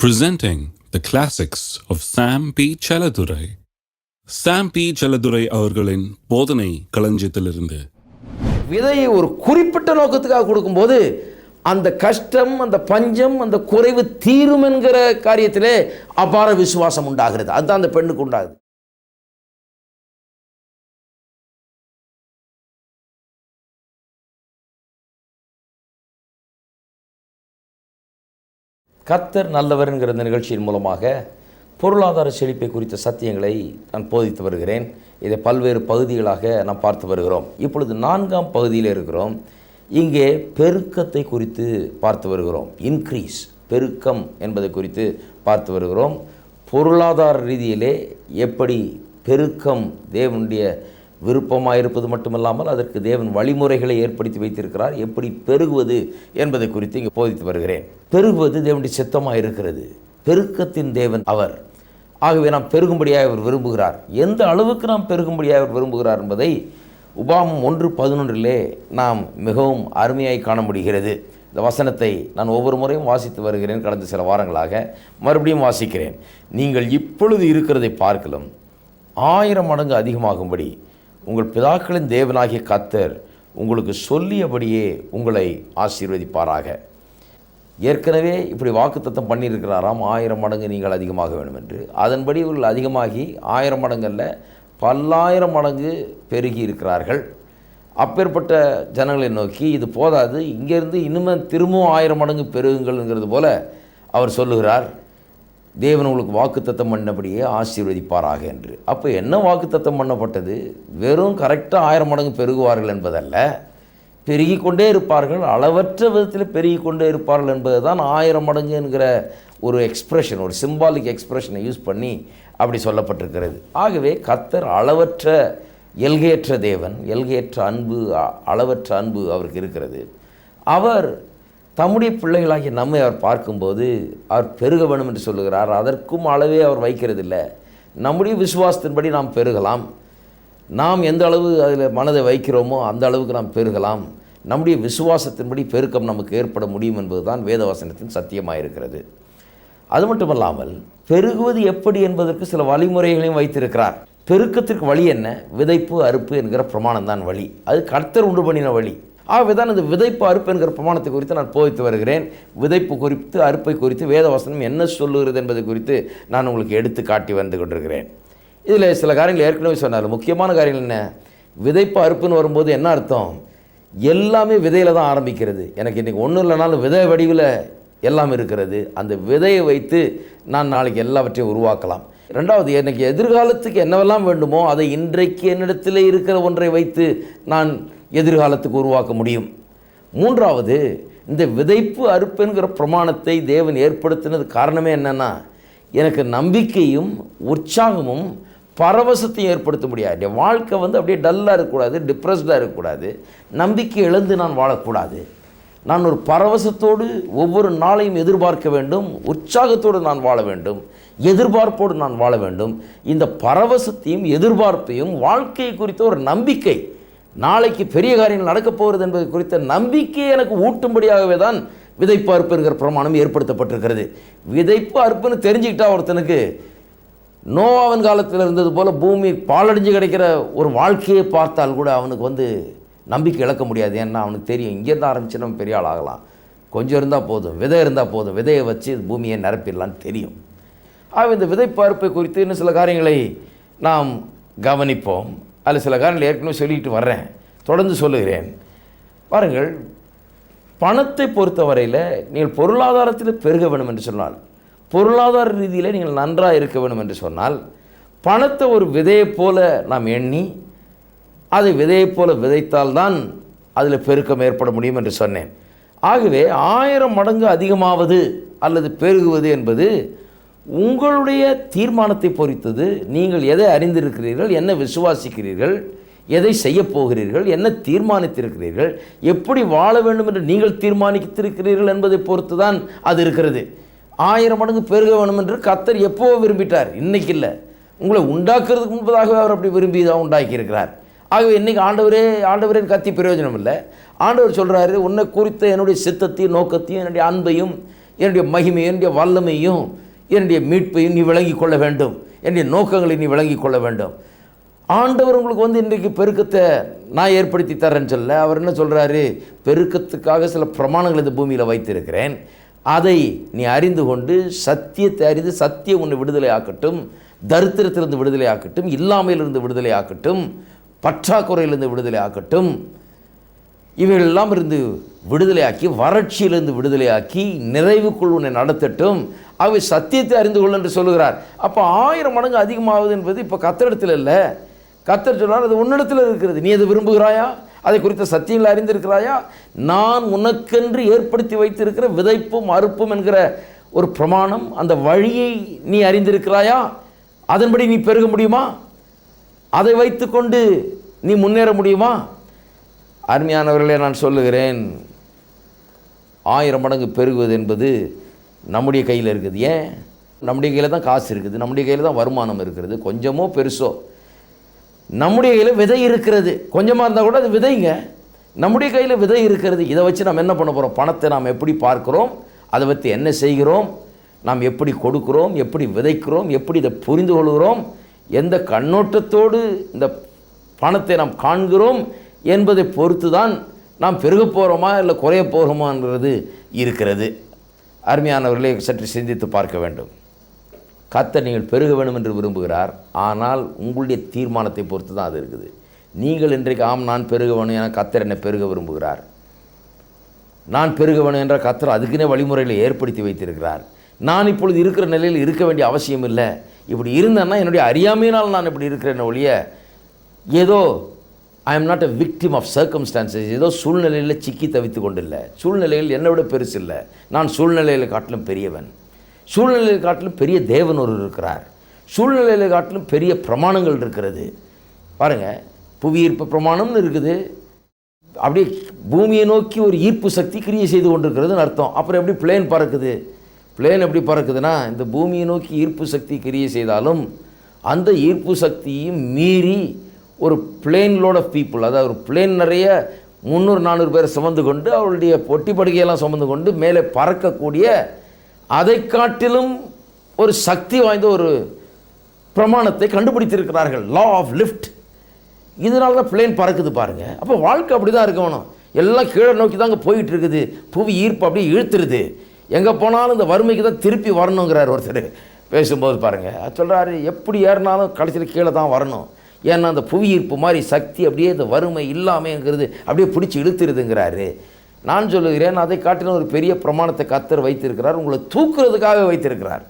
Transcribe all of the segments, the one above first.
presenting the classics of Sam P. Chaladurai. Sam P. Chaladurai அவர்களின் போதனை களஞ்சியத்திலிருந்து விதையை ஒரு குறிப்பிட்ட நோக்கத்துக்காக கொடுக்கும்போது அந்த கஷ்டம் அந்த பஞ்சம் அந்த குறைவு தீரும் என்கிற காரியத்திலே அபார விசுவாசம் உண்டாகிறது அதுதான் அந்த பெண்ணுக்கு உண்டாகுது கர்த்தர் நல்லவர் என்கிற இந்த நிகழ்ச்சியின் மூலமாக பொருளாதார செழிப்பை குறித்த சத்தியங்களை நான் போதித்து வருகிறேன். இதை பல்வேறு பகுதிகளாக நாம் பார்த்து வருகிறோம். இப்பொழுது நான்காம் பகுதியில் இருக்கிறோம். இங்கே பெருக்கத்தை குறித்து பார்த்து வருகிறோம். இன்க்ரீஸ் பெருக்கம் என்பதை குறித்து பார்த்து வருகிறோம். பொருளாதார ரீதியிலே எப்படி பெருக்கம் தேவனுடைய விருப்பமாக இருப்பது மட்டுமல்லாமல் அதற்கு தேவன் வழிமுறைகளை ஏற்படுத்தி வைத்திருக்கிறார். எப்படி பெருகுவது என்பதை குறித்து இங்கே போதித்து வருகிறேன். பெருகுவது தேவனுடைய சித்தமாக இருக்கிறது. பெருக்கத்தின் தேவன் அவர். ஆகவே நாம் பெருகும்படியாக அவர் விரும்புகிறார். எந்த அளவுக்கு நாம் பெருகும்படியாக அவர் விரும்புகிறார் என்பதை உபாமம் ஒன்று பதினொன்றிலே நாம் மிகவும் அருமையாய் காண முடிகிறது. இந்த வசனத்தை நான் ஒவ்வொரு முறையும் வாசித்து வருகிறேன் கடந்த சில வாரங்களாக. மறுபடியும் வாசிக்கிறேன். நீங்கள் இப்பொழுது இருக்கிறதை பார்க்கலாம் ஆயிரம் மடங்கு அதிகமாகும்படி உங்கள் பிதாக்களின் தேவனாகிய கத்தர் உங்களுக்கு சொல்லியபடியே உங்களை ஆசீர்வதிப்பாராக. ஏற்கனவே இப்படி வாக்குத்தத்தம் பண்ணியிருக்கிறாராம். ஆயிரம் மடங்கு நீங்கள் அதிகமாக வேண்டும் என்று அதன்படி இவர்கள் அதிகமாகி ஆயிரம் மடங்கல்ல பல்லாயிரம் மடங்கு பெருகி இருக்கிறார்கள். அப்பேற்பட்ட ஜனங்களை நோக்கி இது போதாது இங்கேருந்து இன்னுமே திரும்பவும் ஆயிரம் மடங்கு பெருகுங்கள்ங்கிறது போல அவர் சொல்லுகிறார். தேவன் உங்களுக்கு வாக்குத்தத்தம் பண்ணபடியே ஆசீர்வதிப்பாராக என்று. அப்போ என்ன வாக்குத்தத்தம் பண்ணப்பட்டது? வெறும் கரெக்டாக ஆயிரம் மடங்கு பெருகுவார்கள் என்பதல்ல. பெருகி கொண்டே இருப்பார்கள். அளவற்ற விதத்தில் பெருகி கொண்டே இருப்பார்கள் என்பது தான் ஆயிரம் மடங்கு என்கிற ஒரு எக்ஸ்ப்ரெஷன் ஒரு சிம்பாலிக் எக்ஸ்பிரஷனை யூஸ் பண்ணி அப்படி சொல்லப்பட்டிருக்கிறது. ஆகவே கத்தர் அளவற்ற எல்கையற்ற தேவன் எல்கையற்ற அன்பு அ- அளவற்ற அன்பு அவருக்கு இருக்கிறது. அவர் தம்முடைய பிள்ளைகளாகிய நம்மை அவர் பார்க்கும்போது அவர் பெருக வேண்டும் என்று சொல்லுகிறார். அதற்கும் அளவே அவர் வைக்கிறதில்லை. நம்முடைய விசுவாசத்தின்படி நாம் பெருகலாம். நாம் எந்த அளவு அதில் மனதை வைக்கிறோமோ அந்த அளவுக்கு நாம் பெருகலாம். நம்முடைய விசுவாசத்தின்படி பெருக்கம் நமக்கு ஏற்பட முடியும் என்பதுதான் வேதவசனத்தின் சத்தியமாக இருக்கிறது அது மட்டுமல்லாமல் பெருகுவது எப்படி என்பதற்கு சில வழிமுறைகளையும் வைத்திருக்கிறார். பெருக்கத்திற்கு வழி என்ன? விதைப்பு அறுப்பு என்கிற பிரமாணம் தான் வழி. அது கர்த்தர் உண்டு பண்ணின வழி. ஆகவே தான் இந்த விதைப்பு அறுப்பு என்கிற பிரமாணத்தை குறித்து நான் போதித்து வருகிறேன். விதைப்பு குறித்து அறுப்பை குறித்து வேதவசனம் என்ன சொல்லுகிறது என்பது குறித்து நான் உங்களுக்கு எடுத்து காட்டி வந்து கொண்டிருக்கிறேன். இதில் சில காரியங்கள் ஏற்கனவே சொன்னார். முக்கியமான காரியங்கள் என்ன? விதைப்பு அறுப்புன்னு வரும்போது என்ன அர்த்தம்? எல்லாமே விதையில் தான் ஆரம்பிக்கிறது. எனக்கு இன்றைக்கி ஒன்றும் இல்லைனாலும் விதை வடிவில் எல்லாம் இருக்கிறது. அந்த விதையை வைத்து நான் நாளைக்கு எல்லாவற்றையும் உருவாக்கலாம். ரெண்டாவது எனக்கு எதிர்காலத்துக்கு என்னவெல்லாம் வேண்டுமோ அதை இன்றைக்கு என்னிடத்தில் இருக்கிற ஒன்றை வைத்து நான் எதிர்காலத்துக்கு உருவாக்க முடியும். மூன்றாவது இந்த விதைப்பு அறுப்புங்கிற பிரமாணத்தை தேவன் ஏற்படுத்தினது காரணமே என்னென்னா எனக்கு நம்பிக்கையும் உற்சாகமும் பரவசத்தையும் ஏற்படுத்த முடியாது. என் வாழ்க்கை வந்து அப்படியே டல்லாக இருக்கக்கூடாது டிப்ரெஸ்டாக இருக்கக்கூடாது. நம்பிக்கை இழந்து நான் வாழக்கூடாது. நான் ஒரு பரவசத்தோடு ஒவ்வொரு நாளையும் எதிர்பார்க்க வேண்டும் உற்சாகத்தோடு நான் வாழ வேண்டும் எதிர்பார்ப்போடு நான் வாழ வேண்டும். இந்த பரவசத்தையும் எதிர்பார்ப்பையும் வாழ்க்கையை குறித்த ஒரு நம்பிக்கை நாளைக்கு பெரிய காரியங்கள் நடக்கப் போகிறது என்பது குறித்த நம்பிக்கை எனக்கு ஊட்டும்படியாகவே தான் விதைப்பு அறுப்பு என்கிற பிரமாணம் ஏற்படுத்தப்பட்டிருக்கிறது. விதைப்பு அறுப்புன்னு தெரிஞ்சுக்கிட்டா ஒருத்தனுக்கு நோவாவன் காலத்தில் இருந்தது போல் பூமி பாலடைஞ்சு கிடைக்கிற ஒரு வாழ்க்கையை பார்த்தால் கூட அவனுக்கு வந்து நம்பிக்கை இழக்க முடியாது. ஏன்னா அவனுக்கு தெரியும் இங்கேருந்து ஆரம்பிச்சு நம்ம பெரிய ஆள் ஆகலாம். கொஞ்சம் இருந்தால் போதும் விதை இருந்தால் போதும் விதையை வச்சு பூமியை நிரப்பிடலான்னு தெரியும். ஆக இந்த விதைப்பார்ப்பை குறித்து இன்னும் சில காரியங்களை நாம் கவனிப்போம். அதில் சில காரணங்கள் ஏற்கனவே சொல்லிட்டு வர்றேன். தொடர்ந்து சொல்லுகிறேன். பாருங்கள் பணத்தை பொறுத்தவரையில் நீங்கள் பொருளாதாரத்தில் பெருக வேண்டும் என்று சொன்னால் பொருளாதார ரீதியில் நீங்கள் நன்றாக இருக்க வேண்டும் என்று சொன்னால் பணத்தை ஒரு விதையை போல நாம் எண்ணி அதை விதையை போல விதைத்தால்தான் அதில் பெருக்கம் ஏற்பட முடியும் என்று சொன்னேன். ஆகவே ஆயிரம் மடங்கு அதிகமாவது அல்லது பெருகுவது என்பது உங்களுடைய தீர்மானத்தை பொறித்தது நீங்கள் எதை அறிந்திருக்கிறீர்கள் என்ன விசுவாசிக்கிறீர்கள் எதை செய்யப்போகிறீர்கள் என்ன தீர்மானித்திருக்கிறீர்கள் எப்படி வாழ வேண்டும் என்று நீங்கள் தீர்மானித்திருக்கிறீர்கள் என்பதை பொறுத்து தான் அது இருக்கிறது. ஆயிரம் மடங்கு பெருக வேணும் என்று கத்தர் எப்போ விரும்பிட்டார்? இன்னைக்கு இல்லை. உங்களை உண்டாக்குறதுக்கு முன்பதாகவே அவர் அப்படி விரும்பி தான் உண்டாக்கியிருக்கிறார். ஆகவே இன்னைக்கு ஆண்டவரே ஆண்டவரே கத்தி பிரயோஜனம் இல்லை. ஆண்டவர் சொல்கிறாரு உன்னை குறித்த என்னுடைய சித்தத்தையும் நோக்கத்தையும் என்னுடைய அன்பையும் என்னுடைய மகிமையும் என்னுடைய வல்லமையும் என்னுடைய மீட்பையும் நீ விளங்கிக் கொள்ள வேண்டும். என்னுடைய நோக்கங்களை நீ விளங்கிக் கொள்ள வேண்டும். ஆண்டவர் உங்களுக்கு வந்து இன்றைக்கு பெருக்கத்தை நான் ஏற்படுத்தி தரேன்னு சொல்ல அவர் என்ன சொல்கிறாரு பெருக்கத்துக்காக சில பிரமாணங்கள் இந்த பூமியில் வைத்திருக்கிறேன். அதை நீ அறிந்து கொண்டு சத்தியத்தை அறிந்து சத்தியம் உன்னை விடுதலை ஆக்கட்டும். தரித்திரத்திலிருந்து விடுதலை ஆக்கட்டும். இல்லாமையிலிருந்து விடுதலை ஆக்கட்டும். பற்றாக்குறையிலிருந்து விடுதலை ஆக்கட்டும். இவைகளெல்லாம் இருந்து விடுதலையாக்கி வறட்சியிலிருந்து விடுதலையாக்கி நிறைவுக்குள் உன்னை நடத்தட்டும். அவை சத்தியத்தை அறிந்து கொள் என்று சொல்லுகிறார். அப்போ ஆயிரம் மடங்கு அதிகமாகுது என்பது இப்போ கத்தரிடத்தில் இல்லை. கத்தர் சொல்றார் அது உன்னிடத்தில் இருக்கிறது. நீ அதை விரும்புகிறாயா? அதை குறித்த சத்தியங்கள் அறிந்திருக்கிறாயா? நான் உனக்கென்று ஏற்படுத்தி வைத்திருக்கிற விதைப்பும் அறுப்பும் என்கிற ஒரு பிரமாணம் அந்த வழியை நீ அறிந்திருக்கிறாயா? அதன்படி நீ பெருக முடியுமா? அதை வைத்துக்கொண்டு நீ முன்னேற முடியுமா? அருமையானவர்களே நான் சொல்லுகிறேன் ஆயிரம் மடங்கு பெருகுவது என்பது நம்முடைய கையில் இருக்குது. ஏன்? நம்முடைய கையில் தான் காசு இருக்குது. நம்முடைய கையில் தான் வருமானம் இருக்கிறது கொஞ்சமோ பெருசோ. நம்முடைய கையில் விதை இருக்கிறது. கொஞ்சமாக இருந்தால் கூட அது விதைங்க. நம்முடைய கையில் விதை இருக்கிறது. இதை வச்சு நம்ம என்ன பண்ண போகிறோம் பணத்தை நாம் எப்படி பார்க்குறோம்? அதை வச்சு என்ன செய்கிறோம்? நாம் எப்படி கொடுக்குறோம்? எப்படி விதைக்கிறோம்? எப்படி இதை புரிந்து கொள்கிறோம்? எந்த கண்ணோட்டத்தோடு இந்த பணத்தை நாம் காண்கிறோம் என்பதை பொறுத்து தான் நாம் பெருக போகிறோமா இல்லை குறைய போகிறோமான்றது இருக்கிறது. அருமையானவர்களை சற்று சிந்தித்து பார்க்க வேண்டும். கத்த நீங்கள் பெருக வேண்டும் என்று விரும்புகிறார். ஆனால் உங்களுடைய தீர்மானத்தை பொறுத்து தான் அது இருக்குது. நீங்கள் இன்றைக்கு ஆம் நான் பெருக வேணும் என கத்தர் என்னை பெருக விரும்புகிறார். நான் பெருக வேணும் என்ற கத்தர் அதுக்குன்னே வழிமுறைகளை ஏற்படுத்தி வைத்திருக்கிறார். நான் இப்பொழுது இருக்கிற நிலையில் இருக்க வேண்டிய அவசியம் இல்லை. இப்படி இருந்தேன்னா என்னுடைய அறியாமையினால் நான் இப்படி இருக்கிறேன் ஒழிய ஏதோ I am not a victim of circumstances ஏதோ சூழ்நிலையில் சிக்கி தவித்து கொண்டில்லை. சூழ்நிலையில் என்னை விட பெருசு இல்லை. நான் சூழ்நிலையில் காட்டிலும் பெரியவன். சூழ்நிலையில் காட்டிலும் பெரிய தேவன் ஒரு இருக்கிறார். சூழ்நிலையில் காட்டிலும் பெரிய பிரமாணங்கள் இருக்கிறது. பாருங்கள் புவியீர்ப்பு பிரமாணம்னு இருக்குது. அப்படியே பூமியை நோக்கி ஒரு ஈர்ப்பு சக்தி கிரியை செய்து கொண்டிருக்கிறதுன்னு அர்த்தம். அப்புறம் எப்படி பிளேன் பறக்குது? பிளேன் எப்படி பறக்குதுன்னா இந்த பூமியை நோக்கி ஈர்ப்பு சக்தி கிரியை செய்தாலும் அந்த ஈர்ப்பு சக்தியும் மீறி ஒரு பிளேன்லோட பீப்புள் அதாவது ஒரு பிளேன் நிறைய முந்நூறு நானூறு பேரை சுமந்து கொண்டு அவருடைய பொட்டி படுகையெல்லாம் சுமந்து கொண்டு மேலே பறக்கக்கூடிய அதை காட்டிலும் ஒரு சக்தி வாய்ந்த ஒரு பிரமாணத்தை கண்டுபிடித்திருக்கிறார்கள். லா ஆஃப் லிஃப்ட் இதனால தான் பிளேன் பறக்குது பாருங்கள் அப்போ வாழ்க்கை அப்படி தான் இருக்கணும் எல்லாம் கீழே நோக்கி தாங்க போயிட்டு இருக்குது. புவி ஈர்ப்பு அப்படியே இழுத்துருது. எங்கே போனாலும் இந்த வறுமைக்கு தான் திருப்பி வரணுங்கிறார் ஒருத்தர். பேசும்போது பாருங்கள் சொல்கிறாரு எப்படி ஏறினாலும் கடைசியில் கீழே தான் வரணும். ஏன்னா அந்த புவி ஈர்ப்பு மாதிரி சக்தி அப்படியே இந்த வறுமை இல்லாமைங்கிறது அப்படியே பிடிச்சி இழுத்துருதுங்கிறாரு. நான் சொல்லுகிறேன் அதை காட்டிலும் ஒரு பெரிய பிரமாணத்தை கத்தர் வைத்திருக்கிறார். உங்களை தூக்குறதுக்காக வைத்திருக்கிறார்.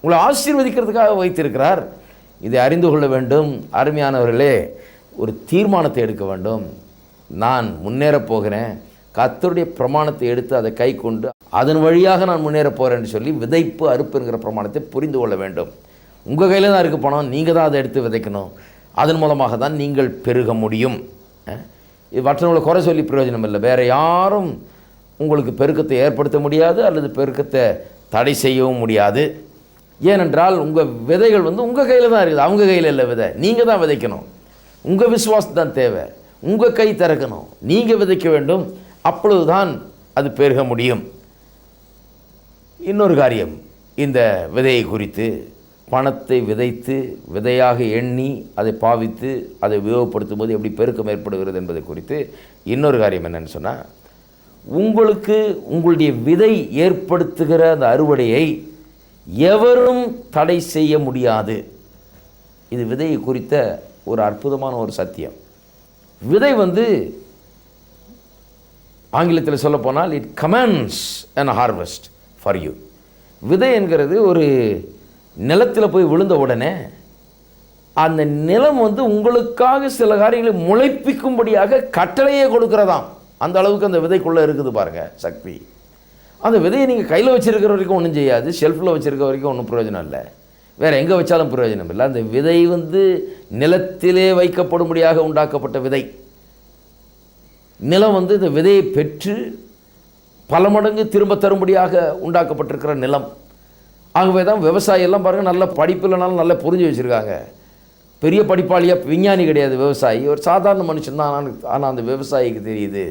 உங்களை ஆசீர்வதிக்கிறதுக்காக வைத்திருக்கிறார். இதை அறிந்து கொள்ள வேண்டும். அருமையானவர்களே ஒரு தீர்மானத்தை எடுக்க வேண்டும். நான் முன்னேறப் போகிறேன். கத்தருடைய பிரமாணத்தை எடுத்து அதை கை கொண்டு அதன் வழியாக நான் முன்னேறப் போகிறேன்னு சொல்லி விதைப்பு அறுப்புங்கிற பிரமாணத்தை புரிந்து கொள்ள வேண்டும். உங்கள் கையில் தான் இருக்குது பணம் நீங்கள் தான் அதை எடுத்து விதைக்கணும். அதன் மூலமாக தான் நீங்கள் பெருக முடியும். இது மற்றவங்களை குறை சொல்லி பிரயோஜனம் இல்லை. வேறு யாரும் உங்களுக்கு பெருக்கத்தை ஏற்படுத்த முடியாது அல்லது பெருக்கத்தை தடை செய்யவும் முடியாது. ஏனென்றால் உங்கள் விதைகள் வந்து உங்கள் கையில் தான் இருக்குது. அவங்க கையில் இல்லை விதை. நீங்கள் தான் விதைக்கணும். உங்கள் விசுவாசம் தான் தேவை. உங்கள் கை திறக்கணும். நீங்கள் விதைக்க வேண்டும். அப்பொழுதுதான் அது பெருக முடியும். இன்னொரு காரியம். இந்த விதையை குறித்து பணத்தை விதைத்து விதையாக எண்ணி அதை பாவித்து அதை உபயோகப்படுத்தும் போது எப்படி பெருக்கம் ஏற்படுகிறது என்பதை குறித்து இன்னொரு காரியம் என்னென்னு சொன்னால் உங்களுக்கு உங்களுடைய விதை ஏற்படுத்துகிற அந்த அறுவடையை எவரும் தடை செய்ய முடியாது. இது விதையை குறித்த ஒரு அற்புதமான ஒரு சத்தியம். விதை வந்து ஆங்கிலத்தில் சொல்லப்போனால் it commands and harvest for you விதை என்கிறது ஒரு நிலத்தில் போய் விழுந்த உடனே அந்த நிலம் வந்து உங்களுக்காக சில காரியங்களை முளைப்பிக்கும்படியாக கட்டளையே கொடுக்கிறதாம். அந்த அளவுக்கு அந்த விதைக்குள்ளே இருக்குது பாருங்க சக்தி. அந்த விதையை நீங்கள் கையில் வச்சுருக்கிற வரைக்கும் ஒன்றும் செய்யாது ஷெல்ஃபில் வச்சிருக்க வரைக்கும் ஒன்றும் பிரயோஜனம் இல்லை. வேறு எங்கே வச்சாலும் பிரயோஜனம் இல்லை. அந்த விதை வந்து நிலத்திலே வைக்கப்படும்படியாக உண்டாக்கப்பட்ட விதை. நிலம் வந்து இந்த விதையை பெற்று பல மடங்கு திரும்ப தரும்படியாக உண்டாக்கப்பட்டிருக்கிற நிலம். ஆகவே தான் விவசாயி எல்லாம் பாருங்கள் நல்ல படிப்பு இல்லைனாலும் நல்லா புரிஞ்சு வச்சுருக்காங்க. பெரிய படிப்பாளியாக விஞ்ஞானி கிடையாது விவசாயி. ஒரு சாதாரண மனுஷன் தான் ஆனால் ஆனால் அந்த விவசாயிக்கு தெரியுது.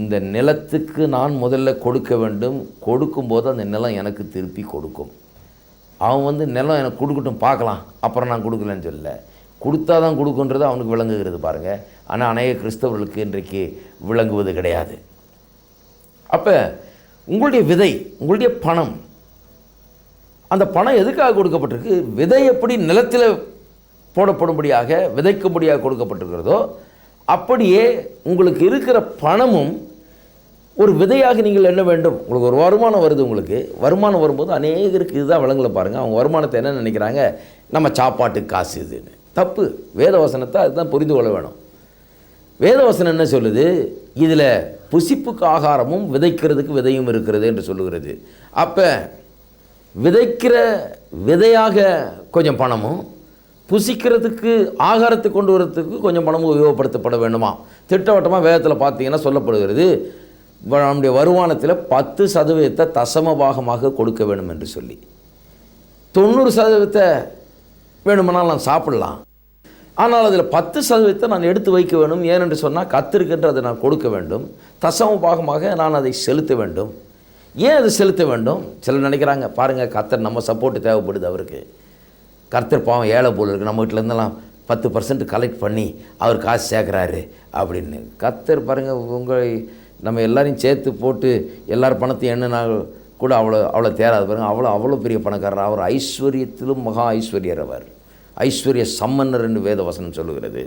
இந்த நிலத்துக்கு நான் முதல்ல கொடுக்க வேண்டும். கொடுக்கும்போது அந்த நிலம் எனக்கு திருப்பி கொடுக்கும். அவன் வந்து நிலம் எனக்கு கொடுக்கட்டும் பார்க்கலாம். அப்புறம் நான் கொடுக்கலன்னு சொல்லலை. கொடுத்தா தான் கொடுக்குன்றது அவனுக்கு விளங்குகிறது பாருங்கள் ஆனால் அநேக கிறிஸ்தவர்களுக்கு இன்றைக்கு விளங்குவது கிடையாது. அப்போ உங்களுடைய விதை உங்களுடைய பணம் அந்த பணம் எதுக்காக கொடுக்கப்பட்டிருக்கு? விதை எப்படி நிலத்தில் போடப்படும்படியாக விதைக்கும்படியாக கொடுக்கப்பட்டிருக்கிறதோ அப்படியே உங்களுக்கு இருக்கிற பணமும் ஒரு விதையாக நீங்கள் என்ன வேண்டும். உங்களுக்கு ஒரு வருமானம் வருது உங்களுக்கு. வருமானம் வரும்போது அநேகருக்கு இதுதான் விலங்குல பாருங்கள் அவங்க வருமானத்தை என்ன நினைக்கிறாங்க? நம்ம சாப்பாட்டுக்கு காசு இதுன்னு. தப்பு. வேதவசனத்தை அதுதான் புரிந்து கொள்ள வேணும். வேதவசனம் என்ன சொல்லுது? இதில் புசிப்புக்கு ஆகாரமும் விதைக்கிறதுக்கு விதையும் இருக்கிறது என்று சொல்லுகிறது. அப்போ விதைக்கிற விதையாக கொஞ்சம் பணமும் புசிக்கிறதுக்கு ஆகாரத்தை கொண்டு வரத்துக்கு கொஞ்சம் பணமும் உபயோகப்படுத்தப்பட வேண்டுமா? திட்டவட்டமாக வேதத்தில் பார்த்தீங்கன்னா சொல்லப்படுகிறது நம்முடைய வருமானத்தில் பத்து சதவீதத்தை தசம பாகமாக கொடுக்க வேண்டும் என்று சொல்லி. தொண்ணூறு சதவீதத்தை வேணுமானால் நான் சாப்பிடலாம். ஆனால் அதில் பத்து சதவீதத்தை நான் எடுத்து வைக்க வேண்டும். ஏனென்று சொன்னால் கத்திருக்கின்ற அதை நான் கொடுக்க வேண்டும். தசம பாகமாக நான் அதை செலுத்த வேண்டும். ஏன் அதை செலுத்த வேண்டும்? சிலர் நினைக்கிறாங்க பாருங்கள் கத்தர் நம்ம சப்போர்ட்டு தேவைப்படுது அவருக்கு. கர்த்தர் பாவம் ஏழை போல் இருக்குது நம்ம வீட்டிலேருந்தெல்லாம் பத்து பர்சன்ட் கலெக்ட் பண்ணி அவர் காசு சேர்க்குறாரு அப்படின்னு. கர்த்தர் பாருங்கள் உங்களை நம்ம எல்லாரையும் சேர்த்து போட்டு எல்லார் பணத்தையும் என்னன்னா கூட அவ்வளோ அவ்வளோ தேராது பாருங்கள் அவ்வளோ அவ்வளோ பெரிய பணக்காரர். அவர் ஐஸ்வர்யத்திலும் மகா ஐஸ்வர்யர் அவர். ஐஸ்வர்ய சம்மன்னர் என்று வேதவசனம் சொல்லுகிறது.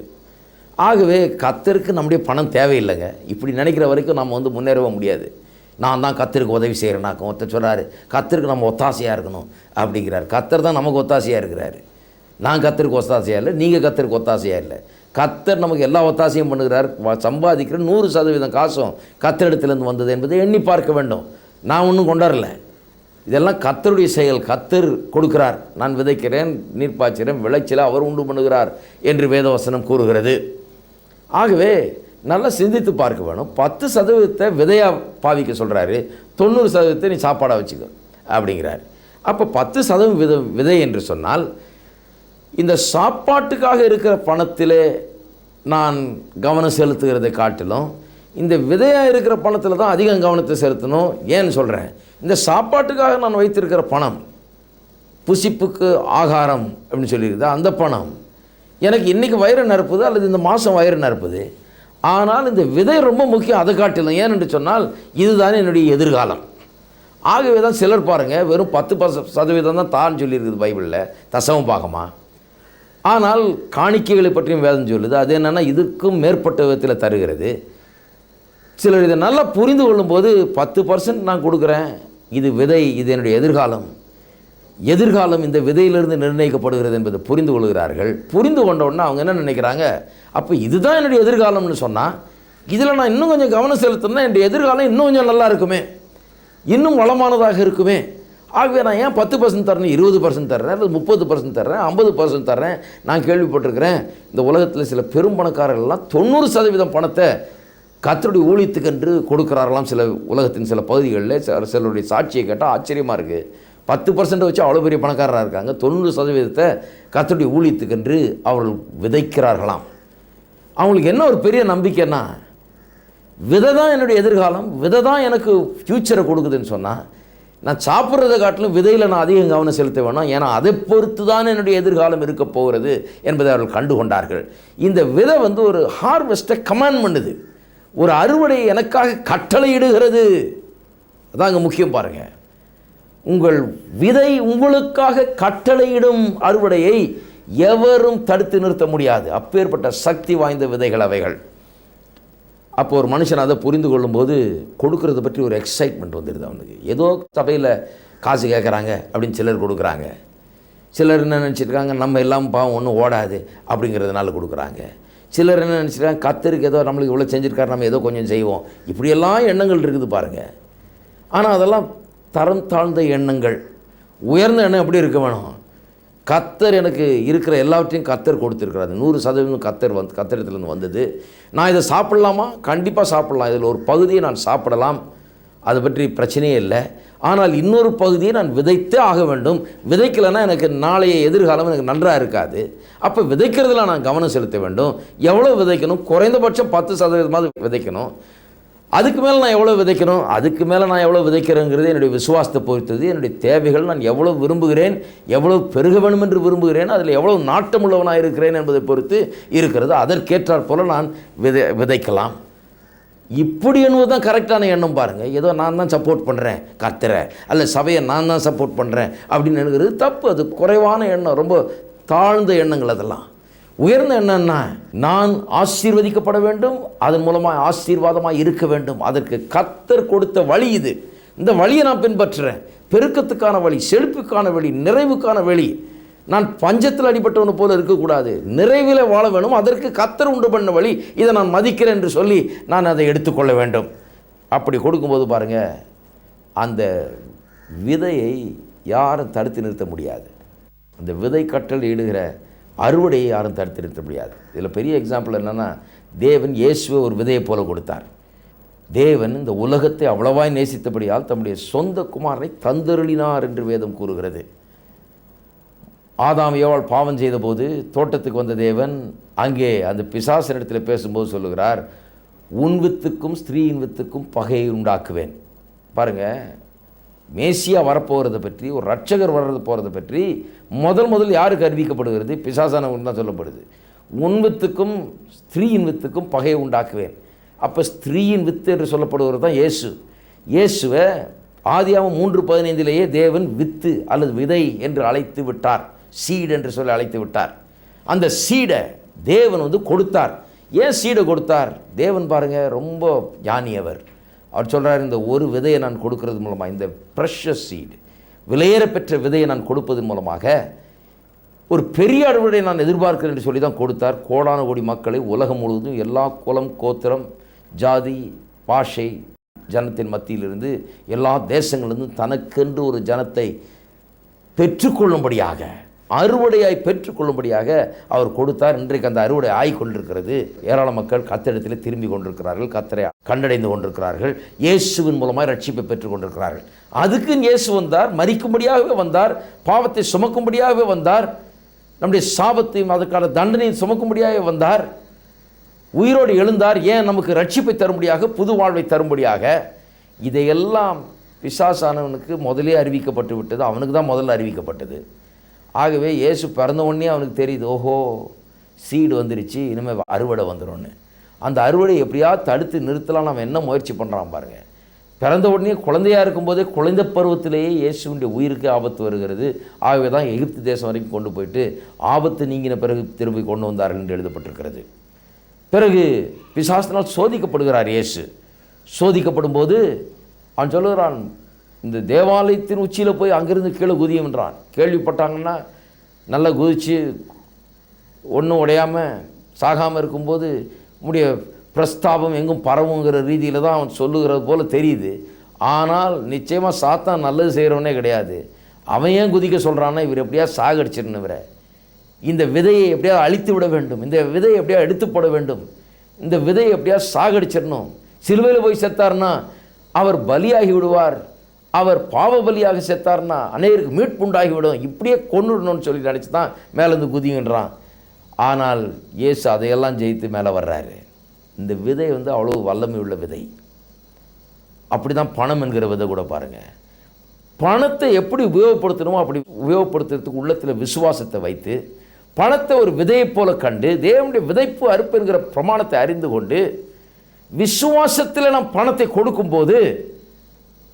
ஆகவே கத்தருக்கு நம்முடைய பணம் தேவையில்லைங்க. இப்படி நினைக்கிற வரைக்கும் நம்ம வந்து முன்னேறவே முடியாது. நான் தான் கத்தருக்கு உதவி செய்கிறேனாக்கும் ஒருத்தர் சொல்கிறாரு கத்தருக்கு நம்ம ஒத்தாசையாக இருக்கணும் அப்படிங்கிறார். கத்தர் தான் நமக்கு ஒத்தாசையாக இருக்கிறாரு. நான் கத்தருக்கு ஒத்தாசையாக இல்லை நீங்கள் கத்தருக்கு ஒத்தாசையாக இல்லை. கத்தர் நமக்கு எல்லா ஒத்தாசையும் பண்ணுகிறார். சம்பாதிக்கிற நூறு சதவீதம் காசும் கத்தரிடத்துலேருந்து வந்தது என்பதை எண்ணி பார்க்க வேண்டும். நான் ஒன்றும் கொண்டாடல. இதெல்லாம் கத்தருடைய செயல். கத்தர் கொடுக்கிறார். நான் விதைக்கிறேன் நீர் பாய்ச்சிறேன் விளைச்சலை அவர் உண்டு பண்ணுகிறார் என்று வேதவசனம் கூறுகிறது. ஆகவே நல்லா சிந்தித்து பார்க்க வேணும். பத்து சதவீதத்தை விதையாக பாவிக்க சொல்கிறாரு தொண்ணூறு சதவீதத்தை நீ சாப்பாடாக வச்சுக்கோ அப்படிங்கிறாரு. அப்போ பத்து சதவீதம் வித விதை என்று சொன்னால் இந்த சாப்பாட்டுக்காக இருக்கிற பணத்திலே நான் கவனம் செலுத்துகிறதை காட்டிலும் இந்த விதையாக இருக்கிற பணத்தில் தான் அதிகம் கவனத்தை செலுத்தணும். ஏன்னு சொல்கிறேன் இந்த சாப்பாட்டுக்காக நான் வைத்திருக்கிற பணம் புசிப்புக்கு ஆகாரம் அப்படின்னு சொல்லியிருக்குது? அந்த பணம். எனக்கு இன்றைக்கி வயிறு நிரப்புது அல்லது இந்த மாதம் வயிறு நிரப்புது ஆனால் இந்த விதை ரொம்ப முக்கியம் அதை காட்டிலும். ஏனென்று சொன்னால் இதுதானே என்னுடைய எதிர்காலம். ஆகவே தான் சிலர் பாருங்கள் வெறும் பத்து பர்ச சதவீதம் தான் தான் சொல்லியிருக்குது பைபிளில். தசவம் பாகமா? ஆனால் காணிக்கைகளை பற்றியும் வேதம் சொல்லுது. அது என்னென்னா இதுக்கும் மேற்பட்ட விதத்தில் தருகிறது. சிலர் இதை நல்லா புரிந்து கொள்ளும்போது பத்து பர்சன்ட் நான் கொடுக்குறேன். இது விதை இது என்னுடைய எதிர்காலம். எதிர்காலம் இந்த விதையிலிருந்து நிர்ணயிக்கப்படுகிறது என்பதை புரிந்து கொள்கிறார்கள். புரிந்து கொண்ட உடனே அவங்க என்ன நினைக்கிறாங்க? அப்போ இதுதான் என்னுடைய எதிர்காலம்னு சொன்னால் இதில் நான் இன்னும் கொஞ்சம் கவனம் செலுத்தினா என்னுடைய எதிர்காலம் இன்னும் கொஞ்சம் நல்லா இருக்குமே. இன்னும் வளமானதாக இருக்குமே. ஆகவே நான் ஏன் பத்து பர்சன்ட் தரேன் இருபது பர்சன்ட் தர்றேன் அல்லது முப்பது பர்சன்ட் தர்றேன் ஐம்பது பர்சன்ட் தர்றேன்? நான் கேள்விப்பட்டிருக்கிறேன் இந்த உலகத்தில் சில பெரும் பணக்காரர்கள்லாம் தொண்ணூறு சதவீதம் பணத்தை கத்தருடைய ஊழியத்துக்கென்று கொடுக்குறாரலாம் சில உலகத்தின் சில பகுதிகளில். சிலருடைய சாட்சியை கேட்டால் ஆச்சரியமாக இருக்குது பத்து பர்சன்ட் வச்சு அவ்வளோ பெரிய பணக்காரராக இருக்காங்க. தொண்ணூறு சதவீதத்தை கத்தருடைய ஊழியத்துக்கென்று அவர்கள் விதைக்கிறார்களாம். அவங்களுக்கு என்ன ஒரு பெரிய நம்பிக்கைன்னா விதை தான் என்னுடைய எதிர்காலம் விதை தான் எனக்கு ஃப்யூச்சரை கொடுக்குதுன்னு சொன்னால் நான் சாப்பிட்றதை காட்டிலும் விதையில் நான் அதிகம் கவனம் செலுத்த வேணும். ஏன்னா அதை பொறுத்து தான் என்னுடைய எதிர்காலம் இருக்க போகிறது என்பதை அவர்கள் கண்டு கொண்டார்கள் இந்த விதை வந்து ஒரு ஹார்வெஸ்ட்டை கமாண்ட் பண்ணுது. ஒரு அறுவடை எனக்காக கட்டளையிடுகிறது. அதான் அங்கே முக்கியம் பாருங்கள் உங்கள் விதை உங்களுக்காக கட்டளையிடும் அறுவடையை எவரும் தடுத்து நிறுத்த முடியாது. அப்பேற்பட்ட சக்தி வாய்ந்த விதைகள் அவைகள். அப்போ ஒரு மனுஷன் அதை புரிந்து கொள்ளும்போது கொடுக்கறது பற்றி ஒரு எக்ஸைட்மெண்ட் வந்துடுது அவனுக்கு. ஏதோ சபையில் காசு கேட்குறாங்க அப்படின்னு சிலர் கொடுக்குறாங்க. சிலர் என்ன நினச்சிருக்காங்க? நம்ம எல்லாம் பாவம் ஒன்றும் ஓடாது அப்படிங்கிறதுனால கொடுக்குறாங்க. சிலர் என்ன நினச்சிருக்காங்க? கத்தருக்கு ஏதோ நம்மளுக்கு இவ்வளோ செஞ்சுருக்காரு நம்ம ஏதோ கொஞ்சம் செய்வோம். இப்படியெல்லாம் எண்ணங்கள் இருக்குது பாருங்கள் ஆனால் அதெல்லாம் தரம் தாழ்ந்த எண்ணங்கள். உயர்ந்த எண்ணம் எப்படி இருக்க வேணும்? கத்தர் எனக்கு இருக்கிற எல்லாவற்றையும் கத்தர் கொடுத்துருக்கிறாரு. நூறு சதவீதம் கத்தர் வந்து கத்தரிடத்துலேருந்து வந்தது. நான் இதை சாப்பிட்லாமா? கண்டிப்பாக சாப்பிட்லாம். இதில் ஒரு பகுதியை நான் சாப்பிடலாம். அதை பற்றி பிரச்சனையே இல்லை. ஆனால் இன்னொரு பகுதியை நான் விதைத்தே ஆக வேண்டும். விதைக்கலைன்னா எனக்கு நாளைய எதிர்காலம் எனக்கு நன்றாக இருக்காது. அப்போ விதைக்கிறதுல நான் கவனம் செலுத்த வேண்டும். எவ்வளோ விதைக்கணும்? குறைந்தபட்சம் பத்து சதவீதமாவது விதைக்கணும். அதுக்கு மேலே நான் எவ்வளோ விதைக்கணும்? அதுக்கு மேலே நான் எவ்வளோ விதைக்கிறேங்கிறது என்னுடைய விசுவாசத்தை பொறுத்தது. என்னுடைய தேவைகள் நான் எவ்வளோ விரும்புகிறேன்? எவ்வளோ பெருக வேண்டும் என்று விரும்புகிறேன்? அதில் எவ்வளோ நாட்டமுள்ளவனாக இருக்கிறேன் என்பதை பொறுத்து இருக்கிறது. அதற்கேற்றாற் போல நான் விதை விதைக்கலாம். இப்படி என்பது தான் கரெக்டான எண்ணம் பாருங்கள் ஏதோ நான் தான் சப்போர்ட் பண்ணுறேன் கத்துறேன் அல்ல சபையை நான் தான் சப்போர்ட் பண்ணுறேன் அப்படின்னு நினைக்கிறது தப்பு. அது குறைவான எண்ணம் ரொம்ப தாழ்ந்த எண்ணங்கள் அதெல்லாம். உயர்ந்த என்னன்னா நான் ஆசீர்வதிக்கப்பட வேண்டும் அதன் மூலமாக ஆசீர்வாதமாக இருக்க வேண்டும். அதற்கு கத்தர் கொடுத்த வழி இது. இந்த வழியை நான் பின்பற்றுறேன். பெருக்கத்துக்கான வழி செழிப்புக்கான வழி நிறைவுக்கான வழி. நான் பஞ்சத்தில் அடிபட்டவனு போல இருக்கக்கூடாது. நிறைவில் வாழ வேணும். அதற்கு கத்தர் உண்டு பண்ண வழி. இதை நான் மதிக்கிறேன் என்று சொல்லி நான் அதை எடுத்துக்கொள்ள வேண்டும். அப்படி கொடுக்கும்போது பாருங்க அந்த விதையை யாரும் தடுத்து நிறுத்த முடியாது. அந்த விதை கட்டல் இடுகிற அறுவடையை யாரும் தடுத்து நிறுத்த முடியாது. இதில் பெரிய எக்ஸாம்பிள் என்னென்னா தேவன் இயேசுவை ஒரு விதையை போல கொடுத்தார். தேவன் இந்த உலகத்தை அவ்வளவாய் நேசித்தபடியால் தம்முடைய சொந்த குமாரனை தந்தருளினார் என்று வேதம் கூறுகிறது. ஆதாம் ஏவாள் பாவம் செய்தபோது தோட்டத்துக்கு வந்த தேவன் அங்கே அந்த பிசாசனிடத்தில் பேசும்போது சொல்லுகிறார் உன் வித்துக்கும் ஸ்திரீயின் வித்துக்கும் பகையை உண்டாக்குவேன். பாருங்க மேசியா வரப்போகிறத பற்றி ஒரு ரட்சகர் வர்றது போகிறத பற்றி முதல் முதல் யாருக்கு அறிவிக்கப்படுகிறது பிசாசானவன் தான் சொல்லப்படுது. உன் வித்துக்கும் ஸ்திரீயின் வித்துக்கும் பகையை உண்டாக்குவேன். அப்போ ஸ்திரீயின் வித்து என்று சொல்லப்படுவது தான் இயேசு. இயேசுவை ஆதியாகவும் மூன்று பதினைந்திலேயே தேவன் வித்து அல்லது விதை என்று அழைத்து விட்டார். சீடு என்று சொல்லி அழைத்து விட்டார். அந்த சீடை தேவன் வந்து கொடுத்தார். ஏன் சீடை கொடுத்தார்? தேவன் பாருங்க ரொம்ப ஞானி அவர் அவர் சொல்கிறார் இந்த ஒரு விதையை நான் கொடுக்கறது மூலமாக இந்த ப்ரெஷஸ் சீடு விலையேற பெற்ற விதையை நான் கொடுப்பதன் மூலமாக ஒரு பெரிய அளவுடைய நான் எதிர்பார்க்கிறேன் என்று சொல்லி தான் கொடுத்தார். கோடான கோடி மக்களை உலகம் முழுவதும் எல்லா குலம் கோத்திரம் ஜாதி பாஷை ஜனத்தின் மத்தியிலிருந்து எல்லா தேசங்களிலிருந்தும் தனக்கென்று ஒரு ஜனத்தை பெற்றுக்கொள்ளும்படியாக அறுவடையாய் பெற்றுக்கொள்ளும்படியாக அவர் கொடுத்தார். இன்றைக்கு அந்த அறுவடை ஆய் கொண்டிருக்கிறது ஏராள மக்கள் கத்திடத்தில் திரும்பி கொண்டிருக்கிறார்கள். கத்தரை கண்டடைந்து கொண்டிருக்கிறார்கள். இயேசுவின் மூலமாக ரட்சிப்பை பெற்றுக் கொண்டிருக்கிறார்கள். அதுக்கு இயேசு வந்தார். மறிக்கும்படியாகவே வந்தார். பாவத்தை சுமக்கும்படியாகவே வந்தார். நம்முடைய சாபத்தையும் அதற்கான தண்டனையும் சுமக்கும்படியாகவே வந்தார். உயிரோடு எழுந்தார். ஏன் நமக்கு ரட்சிப்பை தரும்படியாக புது வாழ்வை தரும்படியாக? இதையெல்லாம் பிசாசானவனுக்கு முதலே அறிவிக்கப்பட்டு விட்டது அவனுக்கு தான் முதல்ல அறிவிக்கப்பட்டது. ஆகவே இயேசு பிறந்த உடனே அவனுக்கு தெரியுது ஓஹோ சீடு வந்துருச்சு இனிமேல் அறுவடை வந்துடும்னு அந்த அறுவடை எப்படியா தடுத்து நிறுத்தலாம் நம்ம என்ன முயற்சி பண்ணுறான் பாருங்க. பிறந்த உடனே குழந்தையாக இருக்கும்போதே குழந்தை பருவத்திலேயே இயேசுவினுடைய உயிருக்கு ஆபத்து வருகிறது. ஆகவே தான் எகிப்து தேசம் வரைக்கும் கொண்டு போயிட்டு ஆபத்து நீங்கின பிறகு திரும்பி கொண்டு வந்தார்கள் என்று எழுதப்பட்டிருக்கிறது. பிறகு பிசாசினால் சோதிக்கப்படுகிறார் இயேசு. சோதிக்கப்படும் போது அவன் சொல்லுகிறான் இந்த தேவாலயத்தின் உச்சியில் போய் அங்கிருந்து கீழே குதியும் என்றான். கேள்விப்பட்டாங்கன்னா நல்லா குதித்து ஒன்றும் உடையாமல் சாகாமல் இருக்கும்போது உடைய பிரஸ்தாபம் எங்கும் பரவுங்கிற ரீதியில் தான் அவன் சொல்லுகிறது போல தெரியுது. ஆனால் நிச்சயமாக சாத்தான் நல்லது செய்கிறவனே கிடையாது. அவன் ஏன் குதிக்க சொல்கிறான்னா இவர் எப்படியா சாகடிச்சிடணும் இவரை. இந்த விதையை எப்படியாவது அழித்து விட வேண்டும்? இந்த விதையை எப்படியா எடுத்து போட வேண்டும்? இந்த விதையை எப்படியா சாகடிச்சிடணும்? சிலுவையில் போய் செத்தார்னா அவர் பலியாகி விடுவார். அவர் பாவபலியாக செத்தார்னா அநேருக்கு மீட்புண்டாகிவிடும். இப்படியே கொண்டுடணும்னு சொல்லி நினச்சி தான் மேலேருந்து குதிங்கன்றான். ஆனால் இயேசு அதையெல்லாம் ஜெயித்து மேலே வர்றாரு. இந்த விதை வந்து அவ்வளோ வல்லமை உள்ள விதை. அப்படி தான் பணம் என்கிற விதை கூட பாருங்கள் பணத்தை எப்படி உபயோகப்படுத்தணுமோ அப்படி உபயோகப்படுத்துறதுக்கு உள்ளத்தில் விசுவாசத்தை வைத்து பணத்தை ஒரு விதையை போல கண்டு தேவனுடைய விதைப்பு அறுப்பு என்கிற பிரமாணத்தை அறிந்து கொண்டு விசுவாசத்தில் நாம் பணத்தை கொடுக்கும்போது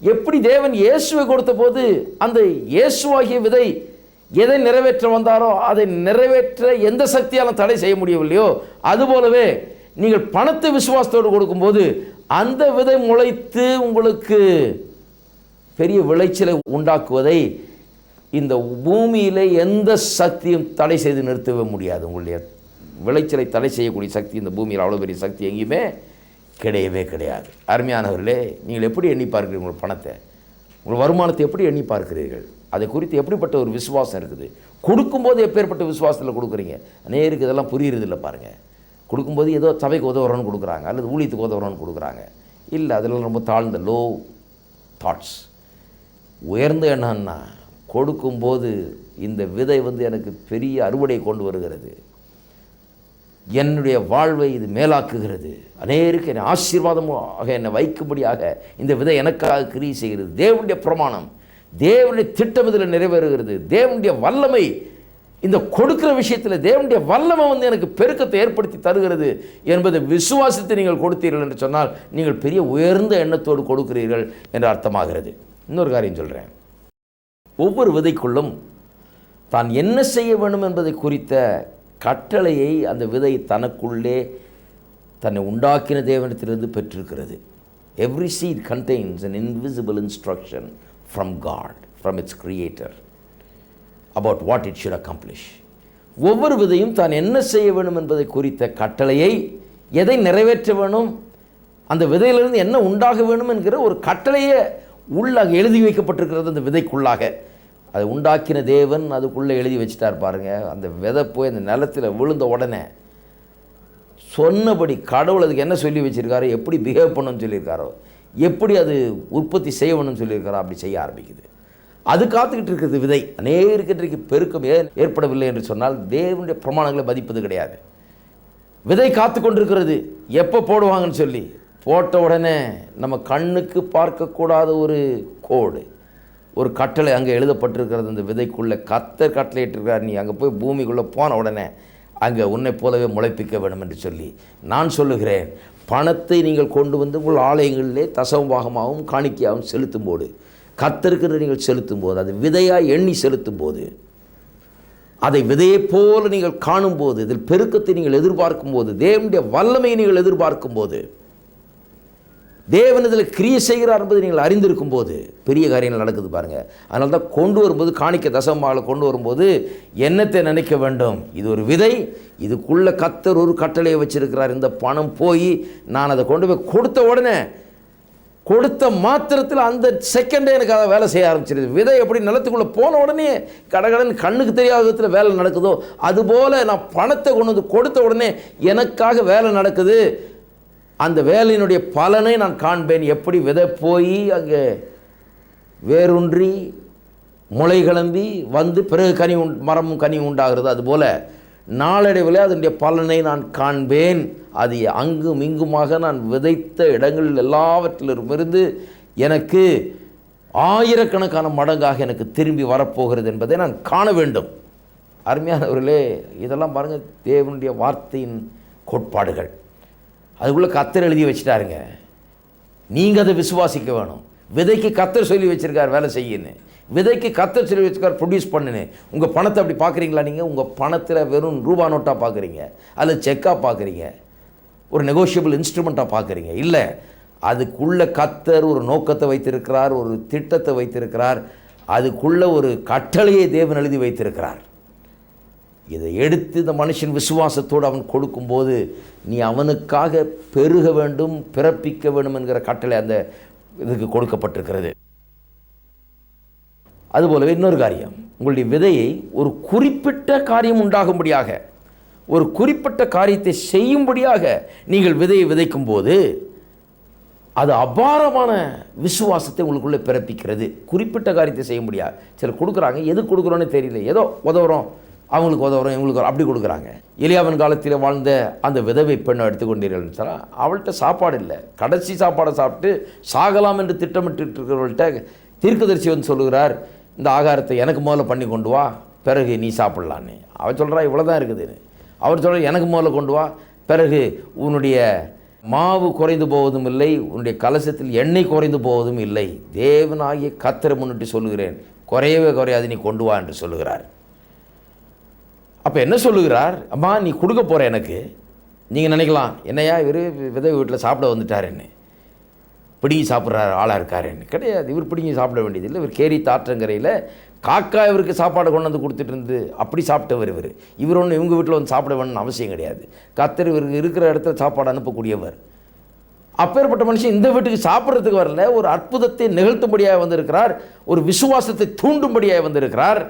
எப்படி தேவன் இயேசுவை கொடுத்த போது அந்த இயேசுவாகிய விதை எதை நிறைவேற்ற வந்தாரோ அதை நிறைவேற்ற எந்த சக்தியாலும் தடை செய்ய முடியவில்லையோ அதுபோலவே நீங்கள் பணத்தை விசுவாசத்தோடு கொடுக்கும்போது அந்த விதை முளைத்து உங்களுக்கு பெரிய விளைச்சலை உண்டாக்குவதை இந்த பூமியில் எந்த சக்தியும் தடை செய்து நிறுத்தவே முடியாது. உங்களுடைய விளைச்சலை தடை செய்யக்கூடிய சக்தி இந்த பூமியில் அவ்வளோ பெரிய சக்தி எங்கேயுமே கிடையவே கிடையாது. அருமையானவர்களே நீங்கள் எப்படி எண்ணி பார்க்கிறீர்கள் உங்கள் பணத்தை? உங்கள் வருமானத்தை எப்படி எண்ணி பார்க்கிறீர்கள்? அதை குறித்து எப்படிப்பட்ட ஒரு விசுவாசம் இருக்குது? கொடுக்கும்போது எப்பேற்பட்ட விசுவாசத்தில் கொடுக்குறீங்க? நேருக்கு இதெல்லாம் புரியுறதில்ல பாருங்கள் கொடுக்கும்போது ஏதோ சபைக்கு உதவுறோன்னு கொடுக்குறாங்க அல்லது ஊழியத்துக்கு உதவுறோன்னு கொடுக்குறாங்க. இல்லை அதில் ரொம்ப தாழ்ந்த லோ தாட்ஸ் உயர்ந்த என்னன்னா கொடுக்கும்போது இந்த விதை வந்து எனக்கு பெரிய அறுவடை கொண்டு வருகிறது. என்னுடைய வாழ்வை இது மேலாக்குகிறது. அநேருக்கு என்னை ஆசீர்வாதமாக என்னை வைக்கும்படியாக இந்த விதை எனக்காக கிரி செய்கிறது. தேவனுடைய பிரமாணம் தேவனுடைய திட்டம் இதில் நிறைவேறுகிறது. தேவனுடைய வல்லமை இந்த கொடுக்கிற விஷயத்தில் தேவனுடைய வல்லமை வந்து எனக்கு பெருக்கத்தை ஏற்படுத்தி தருகிறது என்பதை விசுவாசத்தை நீங்கள் கொடுத்தீர்கள் என்று சொன்னால் நீங்கள் பெரிய உயர்ந்த எண்ணத்தோடு கொடுக்கிறீர்கள் என்று அர்த்தமாகிறது. இன்னொரு காரியம் சொல்கிறேன் ஒவ்வொரு விதைக்குள்ளும் தான் என்ன செய்ய வேண்டும் என்பதை குறித்த கட்டளையை அந்த விதை தனக்குள்ளே தன்னை உண்டாக்கின தேவனத்திலிருந்து பெற்றிருக்கிறது. Every seed contains an invisible instruction from God from its creator about what it should accomplish. ஒவ்வொரு விதையும் தான் என்ன செய்ய வேண்டும் என்பதை குறித்த கட்டளையை எதை நிறைவேற்ற வேணும் அந்த விதையிலிருந்து என்ன உண்டாக வேணும் என்கிற ஒரு கட்டளையே உள்ளாக எழுதி வைக்கப்பட்டிருக்கிறது அந்த விதைக்குள்ளாக. அதை உண்டாக்கின தேவன் அதுக்குள்ளே எழுதி வச்சிட்டார் பாருங்கள் அந்த விதை போய் அந்த நிலத்தில் விழுந்த உடனே சொன்னபடி கடவுள் அதுக்கு என்ன சொல்லி வச்சிருக்காரோ? எப்படி பிஹேவ் பண்ணணும்னு சொல்லியிருக்காரோ? எப்படி அது உற்பத்தி செய்யணும்னு சொல்லியிருக்காரோ? அப்படி செய்ய ஆரம்பிக்குது. அது காத்துக்கிட்டு இருக்கிறது விதை. அநேகருக்கு இன்றைக்கு பெருக்கம் ஏற்படவில்லை என்று சொன்னால் தேவனுடைய பிரமாணங்களை மதிப்பது கிடையாது. விதை காத்து கொண்டிருக்கிறது. எப்போ போடுவாங்கன்னு சொல்லி? போட்ட உடனே நம்ம கண்ணுக்கு பார்க்கக்கூடாத ஒரு கோடு. ஒரு கட்டளை அங்கே எழுதப்பட்டிருக்கிறது. அந்த விதைக்குள்ளே கத்தர் கட்டளையிட்டிருக்கிறார் நீ அங்கே போய் பூமிக்குள்ளே போன உடனே அங்கே உன்னை போலவே முளைப்பிக்க வேண்டும் என்று சொல்லி நான் சொல்லுகிறேன். பணத்தை நீங்கள் கொண்டு வந்து உங்கள் ஆலயங்களிலே தசமபாகமாகவும் காணிக்கையாகவும் செலுத்தும் போது கத்தருக்கிற நீங்கள் செலுத்தும் போது அது விதையாக எண்ணி செலுத்தும் போது அதை விதையை போல நீங்கள் காணும்போது இதில் பெருக்கத்தை நீங்கள் எதிர்பார்க்கும் போது தேவனுடைய வல்லமையை நீங்கள் எதிர்பார்க்கும் போது தேவன் இதில் கிரியை செய்கிறார் என்பதை நீங்கள் அறிந்திருக்கும் போது பெரிய காரியங்கள் நடக்குது பாருங்கள் அதனால தான் கொண்டு வரும்போது காணிக்க தசமாவில் கொண்டு வரும்போது என்னத்தை நினைக்க வேண்டும்? இது ஒரு விதை இதுக்குள்ளே கத்தர் ஒரு கட்டளையை வச்சிருக்கிறார். இந்த பணம் போய் நான் அதை கொண்டு போய் கொடுத்த உடனே கொடுத்த மாத்திரத்தில் அந்த செகண்டே எனக்கு அதை வேலை செய்ய ஆரம்பிச்சிருது. விதை எப்படி நிலத்துக்குள்ளே போன உடனே கடகடன் கண்ணுக்கு தெரியாத விதத்தில் வேலை நடக்குதோ அதுபோல் நான் பணத்தை கொண்டு வந்து கொடுத்த உடனே எனக்காக வேலை நடக்குது. அந்த வேலையினுடைய பலனை நான் காண்பேன். எப்படி விதை போய் அங்கே வேரூன்றி முளை கிளம்பி வந்து பிறகு கனி உண் மரமும் கனி உண்டாகிறது. அதுபோல் நாளடைவில் அதனுடைய பலனை நான் காண்பேன். அது அங்கும் இங்குமாக நான் விதைத்த இடங்களில் எல்லாவற்றிலிருமிருந்து எனக்கு ஆயிரக்கணக்கான மடங்காக எனக்கு திரும்பி வரப்போகிறது என்பதை நான் காண வேண்டும். அருமையானவர்களே இதெல்லாம் பாருங்கள் தேவனுடைய வார்த்தையின் கோட்பாடுகள். அதுக்குள்ளே கத்தர் எழுதி வச்சிட்டாருங்க. நீங்கள் அதை விசுவாசிக்க வேணும். விதைக்கு கத்தர் சொல்லி வச்சுருக்கார் வேலை செய்யுன்னு. விதைக்கு கத்தர் சொல்லி வச்சிருக்கார் ப்ரொடியூஸ் பண்ணுன்னு. உங்கள் பணத்தை அப்படி பார்க்குறீங்களா நீங்கள் உங்கள் பணத்தில் வெறும் ரூபா நோட்டாக பார்க்குறீங்க. அல்லது செக்காக பார்க்குறீங்க. ஒரு நெகோஷியபிள் இன்ஸ்ட்ருமெண்ட்டாக பார்க்குறீங்க. இல்லை அதுக்குள்ளே கத்தர் ஒரு நோக்கத்தை வைத்திருக்கிறார் ஒரு திட்டத்தை வைத்திருக்கிறார். அதுக்குள்ளே ஒரு கட்டளையை தேவன் எழுதி வைத்திருக்கிறார். இதை எடுத்து இந்த மனுஷன் விசுவாசத்தோடு அவன் கொடுக்கும்போது நீ அவனுக்காக பெருக வேண்டும் பிறப்பிக்க வேண்டும் என்கிற கட்டளை அந்த இதுக்கு கொடுக்கப்பட்டிருக்கிறது. அதுபோலவே இன்னொரு காரியம். உங்களுடைய விதையை ஒரு குறிப்பிட்ட காரியம் உண்டாகும்படியாக ஒரு குறிப்பிட்ட காரியத்தை செய்யும்படியாக நீங்கள் விதையை விதைக்கும் போது அது அபாரமான விசுவாசத்தை உங்களுக்குள்ளே பிறப்பிக்கிறது. குறிப்பிட்ட காரியத்தை செய்ய முடியாது சில கொடுக்குறாங்க எது கொடுக்குறோன்னு தெரியல. ஏதோ உதவுறோம். அவங்களுக்கு உதவுறோம் இவங்களுக்கு அப்படி கொடுக்குறாங்க. எலியாவன் காலத்தில் வாழ்ந்த அந்த விதவை பெண்ணை எடுத்துக்கொண்டீர்கள் சொன்னால் அவள்கிட்ட சாப்பாடு இல்லை. கடைசி சாப்பாடை சாப்பிட்டு சாகலாம் என்று திட்டமிட்டு இருக்கிறவள்கிட்ட தீர்க்கதரிசி வந்து சொல்லுகிறார் இந்த ஆகாரத்தை எனக்கு முதல்ல பண்ணி கொண்டு வா பிறகு நீ சாப்பிட்லான்னு. அவள் சொல்கிறா இவ்வளோ தான் இருக்குதுன்னு. அவர் சொல்கிற எனக்கு முதல்ல கொண்டு வா பிறகு உன்னுடைய மாவு குறைந்து போவதும் இல்லை உன்னுடைய கலசத்தில் எண்ணெய் குறைந்து போவதும் இல்லை. தேவனாகிய கத்திர முன்னிட்டு சொல்லுகிறேன் குறையவே குறையாது நீ கொண்டு வா என்று சொல்லுகிறார். அப்போ என்ன சொல்லுகிறார்? அம்மா நீ கொடுக்க போகிற எனக்கு. நீங்கள் நினைக்கலாம் என்னையா இவர் விதவை வீட்டில் சாப்பிட வந்துட்டாருன்னு. பிடுங்கி சாப்பிட்றாரு ஆளாக இருக்காருன்னு. கிடையாது இவர் பிடுங்கி சாப்பிட வேண்டியதில்லை இவர் கேரி தாற்றங்கரையில் காக்கா இவருக்கு சாப்பாடு கொண்டு வந்து கொடுத்துட்டு இருந்து அப்படி சாப்பிட்டவர் இவர். இவர் ஒன்று இவங்க வீட்டில் வந்து சாப்பிட வேணும்னு அவசியம் கிடையாது. கத்தர் இவருக்கு இருக்கிற இடத்துல சாப்பாடு அனுப்பக்கூடியவர். அப்பேற்பட்ட மனுஷன் இந்த வீட்டுக்கு சாப்பிட்றதுக்கு வரல. ஒரு அற்புதத்தை நிகழ்த்தும்படியாக வந்திருக்கிறார். ஒரு விசுவாசத்தை தூண்டும்படியாக வந்திருக்கிறார்.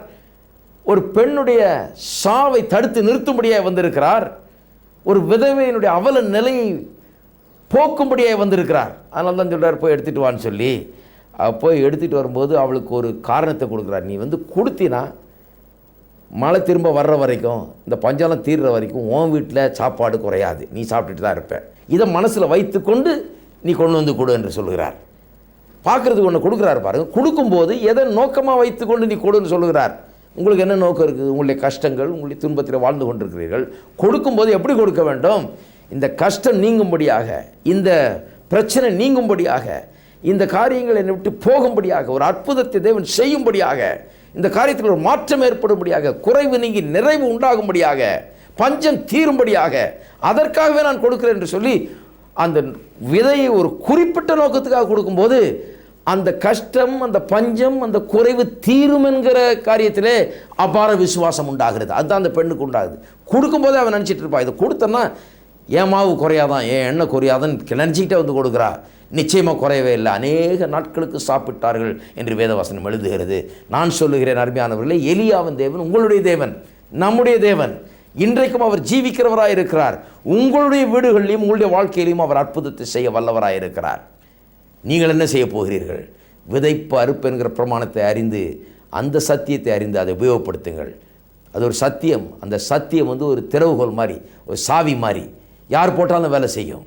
ஒரு பெண்ணுடைய சாவை தடுத்து நிறுத்தும்படியாக வந்திருக்கிறார். ஒரு விதவையினுடைய அவல நிலையை போக்கும்படியாக வந்திருக்கிறார். அதனால தான் சொல்கிறார் போய் எடுத்துகிட்டு வான்னு சொல்லி. போய் எடுத்துகிட்டு வரும்போது அவளுக்கு ஒரு காரணத்தை கொடுக்குறார். நீ வந்து கொடுத்தினா மழை திரும்ப வர்ற வரைக்கும் இந்த பஞ்சாலம் தீர்ற வரைக்கும் உன் வீட்டில் சாப்பாடு குறையாது. நீ சாப்பிட்டுட்டு தான் இருப்ப. இதை மனசில் வைத்துக்கொண்டு நீ கொண்டு வந்து கொடு என்று சொல்கிறார் பார்க்குறதுக்கு ஒன்று கொடுக்குறாரு பாருங்க. கொடுக்கும்போது எதை நோக்கமாக வைத்துக்கொண்டு நீ கொடுன்னு சொல்லுகிறார். உங்களுக்கு என்ன நோக்கம் இருக்குது? உங்களுடைய கஷ்டங்கள் உங்களுடைய துன்பத்தில் வாழ்ந்து கொண்டிருக்கிறீர்கள். கொடுக்கும்போது எப்படி கொடுக்க வேண்டும்? இந்த கஷ்டம் நீங்கும்படியாக இந்த பிரச்சனை நீங்கும்படியாக இந்த காரியங்கள் என்னை விட்டு போகும்படியாக ஒரு அற்புதத்தை தேவன் செய்யும்படியாக இந்த காரியத்தில் ஒரு மாற்றம் ஏற்படும்படியாக குறைவு நீங்கி நிறைவு உண்டாகும்படியாக பஞ்சம் தீரும்படியாக அதற்காகவே நான் கொடுக்கிறேன் என்று சொல்லி அந்த விதையை ஒரு குறிப்பிட்ட நோக்கத்துக்காக கொடுக்கும்போது அந்த கஷ்டம் அந்த பஞ்சம் அந்த குறைவு தீரும் என்கிற காரியத்திலே அபார விசுவாசம் உண்டாகிறது. அதுதான் அந்த பெண்ணுக்கு உண்டாகுது. கொடுக்கும்போதே அவன் நினச்சிட்டு இருப்பான் இதை கொடுத்தன்னா என் மாவு குறையாதான் என் எண்ணெய் குறையாதான்னு நினச்சிக்கிட்டே வந்து கொடுக்குறா. நிச்சயமாக குறையவே இல்லை. அநேக நாட்களுக்கு சாப்பிட்டார்கள் என்று வேதவாசனம் எழுதுகிறது. நான் சொல்லுகிறேன் அருமையானவர்களே எலியாவன் தேவன் உங்களுடைய தேவன் நம்முடைய தேவன். இன்றைக்கும் அவர் ஜீவிக்கிறவராக இருக்கிறார் உங்களுடைய வீடுகளிலும் உங்களுடைய வாழ்க்கையிலையும் அவர் அற்புதத்தை செய்ய வல்லவராக இருக்கிறார் நீங்கள் என்ன செய்ய போகிறீர்கள்? விதைப்பு அறுப்பு என்கிற பிரமாணத்தை அறிந்து அந்த சத்தியத்தை அறிந்து அதை உபயோகப்படுத்துங்கள். அது ஒரு சத்தியம். அந்த சத்தியம் வந்து ஒரு திறவுகோல் மாதிரி ஒரு சாவி மாதிரி யார் போட்டாலும் வேலை செய்யும்.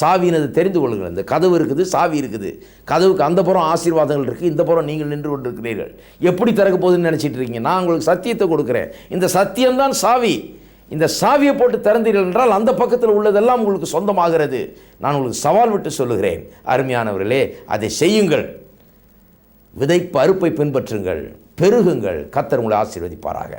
சாவினது தெரிந்து கொள்ளுங்கள். இந்த கதவு இருக்குது சாவி இருக்குது. கதவுக்கு அந்த புறம் ஆசீர்வாதங்கள் இருக்குது இந்த புறம் நீங்கள் நின்று கொண்டிருக்கிறீர்கள். எப்படி திறக்க போகுதுன்னு நினச்சிட்டு இருக்கீங்க? நான் உங்களுக்கு சத்தியத்தை கொடுக்குறேன். இந்த சத்தியம்தான் சாவி. இந்த சாவியை போட்டு திறந்தீர்கள் என்றால் அந்த பக்கத்தில் உள்ளதெல்லாம் உங்களுக்கு சொந்தமாகிறது. நான் உங்களுக்கு சவால் விட்டு சொல்லுகிறேன். அருமையானவர்களே அதை செய்யுங்கள். விதைப்பு அறுப்பை பின்பற்றுங்கள். பெருகுங்கள். கத்தர் உங்களை ஆசீர்வதிப்பாராக.